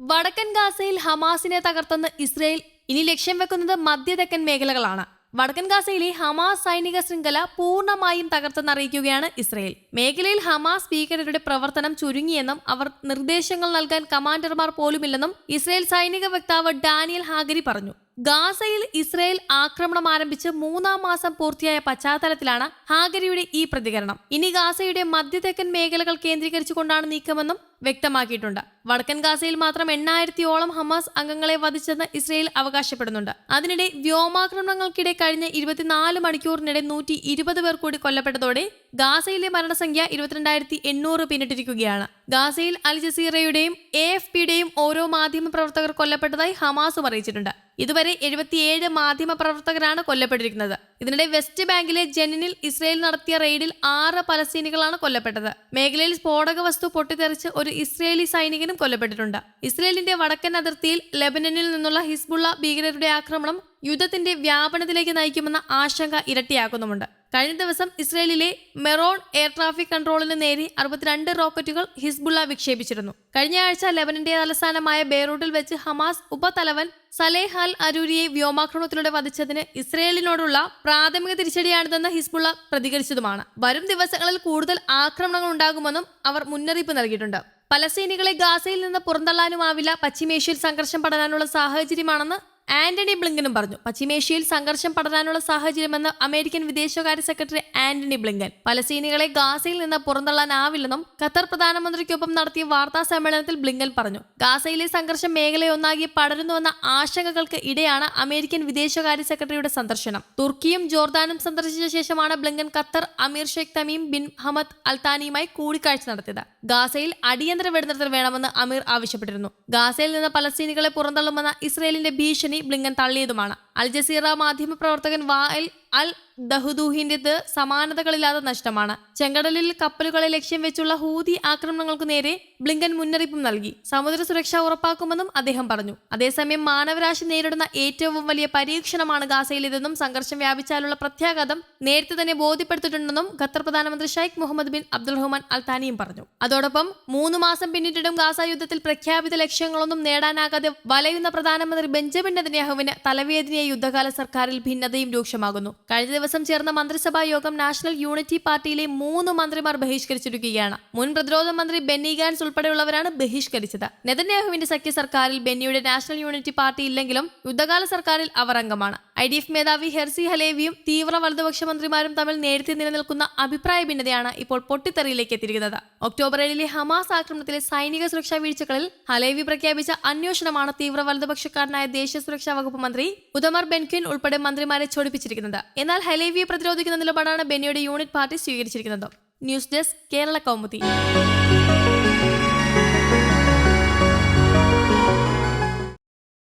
വടക്കൻ ഗാസയിൽ ഹമാസിനെ തകർത്തെന്ന് ഇസ്രയേൽ ഇനി ലക്ഷ്യം വെക്കുന്നത് മധ്യതെക്കൻ മേഖലകളാണ്. വടക്കൻ ഗാസയിലെ ഹമാസ് സൈനിക ശൃംഖല പൂർണമായും തകർത്തെന്നറിയിക്കുകയാണ് ഇസ്രയേൽ. മേഖലയിൽ ഹമാസ് ഭീകരരുടെ പ്രവർത്തനം ചുരുങ്ങിയെന്നും അവർ നിർദ്ദേശങ്ങൾ നൽകാൻ കമാൻഡർമാർ പോലുമില്ലെന്നും ഇസ്രയേൽ സൈനിക വക്താവ് ഡാനിയൽ ഹാഗരി പറഞ്ഞു. ഗാസയിൽ ഇസ്രയേൽ ആക്രമണം ആരംഭിച്ച് മൂന്നാം മാസം പൂർത്തിയായ പശ്ചാത്തലത്തിലാണ് ഹാഗരിയുടെ ഈ പ്രതികരണം. ഇനി ഗാസയുടെ മധ്യതെക്കൻ മേഖലകൾ കേന്ദ്രീകരിച്ചുകൊണ്ടാണ് നീക്കമെന്നും വ്യക്തമാക്കിയിട്ടുണ്ട്. വടക്കൻ ഗാസയിൽ മാത്രം എണ്ണായിരത്തിയോളം ഹമാസ് അംഗങ്ങളെ വധിച്ചെന്ന് ഇസ്രയേൽ അവകാശപ്പെടുന്നുണ്ട്. അതിനിടെ വ്യോമാക്രമണങ്ങൾക്കിടെ കഴിഞ്ഞ ഇരുപത്തിനാല് മണിക്കൂറിനിടെ നൂറ്റി ഇരുപത് പേർ കൂടി കൊല്ലപ്പെട്ടതോടെ ഗാസയിലെ മരണസംഖ്യ ഇരുപത്തിരണ്ടായിരത്തി എണ്ണൂറ് പിന്നിട്ടിരിക്കുകയാണ്. ഗാസയിൽ അൽ ജസീറയുടെയും എ എഫ് പിയുടെയും ഓരോ മാധ്യമ പ്രവർത്തകർ കൊല്ലപ്പെട്ടതായി ഹമാസും അറിയിച്ചിട്ടുണ്ട്. ഇതുവരെ എഴുപത്തിയേഴ് മാധ്യമ പ്രവർത്തകരാണ് കൊല്ലപ്പെട്ടിരിക്കുന്നത്. ഇതിനിടെ വെസ്റ്റ് ബാങ്കിലെ ജെനിനിൽ ഇസ്രയേൽ നടത്തിയ റെയ്ഡിൽ ആറ് പലസ്തീനികളാണ് കൊല്ലപ്പെട്ടത്. മേഖലയിൽ സ്ഫോടക വസ്തു പൊട്ടിത്തെറിച്ച് ഒരു ഇസ്രയേലി സൈനികനും കൊല്ലപ്പെട്ടിട്ടുണ്ട്. ഇസ്രയേലിന്റെ വടക്കൻ അതിർത്തിയിൽ ലെബനനിൽ നിന്നുള്ള ഹിസ്ബുള്ള ഭീകരരുടെ ആക്രമണം യുദ്ധത്തിന്റെ വ്യാപനത്തിലേക്ക് നയിക്കുമെന്ന ആശങ്ക ഇരട്ടിയാക്കുന്നുമുണ്ട്. കഴിഞ്ഞ ദിവസം ഇസ്രയേലിലെ മെറോൺ എയർ ട്രാഫിക് കൺട്രോളിന് നേരെ അറുപത്തിരണ്ട് റോക്കറ്റുകൾ ഹിസ്ബുള്ള വിക്ഷേപിച്ചിരുന്നു. കഴിഞ്ഞ ആഴ്ച ലെബനന്റെ തലസ്ഥാനമായ ബെയ്റൂട്ടിൽ വെച്ച് ഹമാസ് ഉപതലവൻ സലേഹ് അൽ അരൂരിയെ വ്യോമാക്രമണത്തിലൂടെ വധിച്ചതിന് ഇസ്രയേലിനോടുള്ള പ്രാഥമിക തിരിച്ചടിയാണിതെന്ന് ഹിസ്ബുള്ള പ്രതികരിച്ചതുമാണ്. വരും ദിവസങ്ങളിൽ കൂടുതൽ ആക്രമണങ്ങൾ ഉണ്ടാകുമെന്നും അവർ മുന്നറിയിപ്പ് നൽകിയിട്ടുണ്ട്. പലസ്തീനികളെ ഗാസയിൽ നിന്ന് പുറന്തള്ളാനുമാവില്ല പശ്ചിമേഷ്യയിൽ സംഘർഷം പടരാനുള്ള സാഹചര്യമാണെന്ന് ആന്റണി ബ്ലിങ്കനും പറഞ്ഞു പശ്ചിമേഷ്യയിൽ സംഘർഷം പടരാനുള്ള സാഹചര്യമെന്ന് അമേരിക്കൻ വിദേശകാര്യ സെക്രട്ടറി ആന്റണി ബ്ലിങ്കൻ. പലസ്തീനികളെ ഗാസയിൽ നിന്ന് പുറന്തള്ളാനാവില്ലെന്നും ഖത്തർ പ്രധാനമന്ത്രിക്കൊപ്പം നടത്തിയ വാർത്താ സമ്മേളനത്തിൽ ബ്ലിങ്കൻ പറഞ്ഞു ഗാസയിലെ സംഘർഷം മേഖലയൊന്നാകെ പടരുന്നുവെന്ന ആശങ്കകൾക്ക് ഇടെയാണ് അമേരിക്കൻ വിദേശകാര്യ സെക്രട്ടറിയുടെ സന്ദർശനം. തുർക്കിയും ജോർദാനും സന്ദർശിച്ച ശേഷമാണ് ബ്ലിങ്കൻ ഖത്തർ അമീർ ഷെയ്ഖ് തമീം ബിൻ ഹമദ് അൽത്താനിയുമായി കൂടിക്കാഴ്ച നടത്തിയത്. ഗാസയിൽ അടിയന്തര വെടിനിർത്തൽ വേണമെന്ന് അമീർ ആവശ്യപ്പെട്ടിരുന്നു. ഗാസയിൽ നിന്ന് പലസ്തീനികളെ പുറന്തള്ളുമെന്ന ഇസ്രയേലിന്റെ ഭീഷണി ബ്ലിങ്കൻ തള്ളിയതുമാണ് അൽ ജസീറ മാധ്യമപ്രവർത്തകൻ വാൽ അൽ ദഹുദൂഹിന്റേത് സമാനതകളില്ലാത്ത നഷ്ടമാണ്. ചെങ്കടലിൽ കപ്പലുകളെ ലക്ഷ്യം വെച്ചുള്ള ഹൂതി ആക്രമണങ്ങൾക്കു നേരെ ബ്ലിങ്കൻ മുന്നറിയിപ്പും നൽകി. സമുദ്ര സുരക്ഷ ഉറപ്പാക്കുമെന്നും അദ്ദേഹം പറഞ്ഞു. അതേസമയം മാനവരാശി നേരിടുന്ന ഏറ്റവും വലിയ പരീക്ഷണമാണ് ഗാസയിൽ ഗാസയിലേതെന്നും സംഘർഷം വ്യാപിച്ചാലുള്ള പ്രത്യാഘാതം നേരത്തെ തന്നെ ബോധ്യപ്പെടുത്തിയിട്ടുണ്ടെന്നും ഖത്തർ പ്രധാനമന്ത്രി Sheikh Mohammed bin Abdul Rahman അൽത്താനിയും പറഞ്ഞു. അതോടൊപ്പം മൂന്ന് മാസം പിന്നിട്ടിട്ടും ഗാസ യുദ്ധത്തിൽ പ്രഖ്യാപിത ലക്ഷ്യങ്ങളൊന്നും നേടാനാകാതെ വലയുന്ന പ്രധാനമന്ത്രി ബെഞ്ചമിൻ നെതന്യാഹുവിന് തലവേദനയായ യുദ്ധകാല സർക്കാരിൽ ഭിന്നതയും രൂക്ഷമാകുന്നു. കഴിഞ്ഞ ദിവസം ചേർന്ന മന്ത്രിസഭാ യോഗം നാഷണൽ യൂണിറ്റി പാർട്ടിയിലെ മൂന്ന് മന്ത്രിമാർ ബഹിഷ്കരിച്ചിരിക്കുകയാണ്. മുൻ പ്രതിരോധ മന്ത്രി ബെന്നി ഗാൻസ് ഉൾപ്പെടെയുള്ളവരാണ് ബഹിഷ്കരിച്ചത്. നെതന്യാഹുവിന്റെ സഖ്യ സർക്കാരിൽ ബെന്നിയുടെ നാഷണൽ യൂണിറ്റി പാർട്ടി ഇല്ലെങ്കിലും യുദ്ധകാല സർക്കാരിൽ അവർ അംഗമാണ്. ഐ ഡി എഫ് മേധാവി ഹെർസി ഹലേവിയും തീവ്ര വലതുപക്ഷ മന്ത്രിമാരും തമ്മിൽ നേരത്തെ നിലനിൽക്കുന്ന അഭിപ്രായ ഭിന്നതയാണ് ഇപ്പോൾ പൊട്ടിത്തെറിയിലേക്ക് എത്തിയിരിക്കുന്നത്. ഒക്ടോബർ ഏഴിലെ ഹമാസ് ആക്രമണത്തിലെ സൈനിക സുരക്ഷാ വീഴ്ചകളിൽ ഹലേവി പ്രഖ്യാപിച്ച അന്വേഷണമാണ് തീവ്ര വലതുപക്ഷക്കാരനായ ദേശീയ സുരക്ഷാ വകുപ്പ് മന്ത്രി ഉദമർ ബെൻക്വിൻ ഉൾപ്പെടെ മന്ത്രിമാരെ ചൊടിപ്പിച്ചിരിക്കുന്നത്. എന്നാൽ ഹലേവിയെ പ്രതിരോധിക്കുന്ന നിലപാടാണ് ബെന്നിയുടെ യൂണിറ്റ് പാർട്ടി സ്വീകരിച്ചിരിക്കുന്നത്. News desk Kerala Kaumudi.